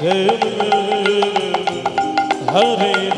Ram